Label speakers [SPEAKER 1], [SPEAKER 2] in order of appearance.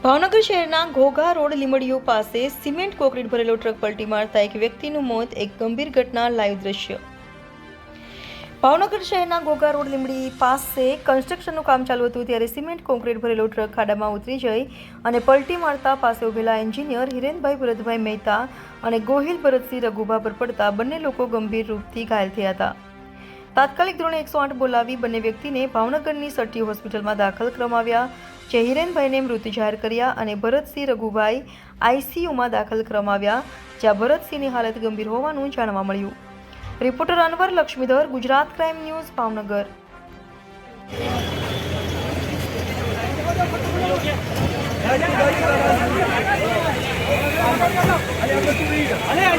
[SPEAKER 1] ભાવનગર શહેરના ઘોઘા રોડ લીમડીઓ પાસે cement concrete ભરેલો ટ્રક પલટી મારતા એક વ્યક્તિનું મોત, એક ગંભીર ઘટના લાઈવ દ્રશ્ય. ભાવનગર શહેરના ઘોઘા રોડ લીમડી પાસે કન્સ્ટ્રક્શનનું કામ ચાલુ હતું ત્યારે સિમેન્ટ કોન્ક્રીટ ભરેલો ટ્રક ખાડામાં ઉતરી જઈ અને પલટી મારતા પાસે ઉભેલા એન્જિનિયર હિરેનભાઈ ભરતભાઈ મહેતા અને ગોહિલ ભરતસિંહ રઘુભા પર પડતા બંને લોકો ગંભીર રૂપથી ઘાયલ થયા હતા. તાત્કાલિક ધોરણે એકસો આઠ બોલાવી બંને વ્યક્તિને ભાવનગરની સટી હોસ્પિટલમાં દાખલ કરવામાં જે હિરેનભાઈને મૃત્યુ જાહેર કર્યા અને ભરતસિંહ રઘુભાઈ આઈસીયુમાં દાખલ કરવામાં આવ્યા જ્યાં ભરતસિંહની હાલત ગંભીર હોવાનું જાણવા મળ્યું. Reporter Anwar Laxmidhar Gujarat crime news Bhavnagar.
[SPEAKER 2] અરે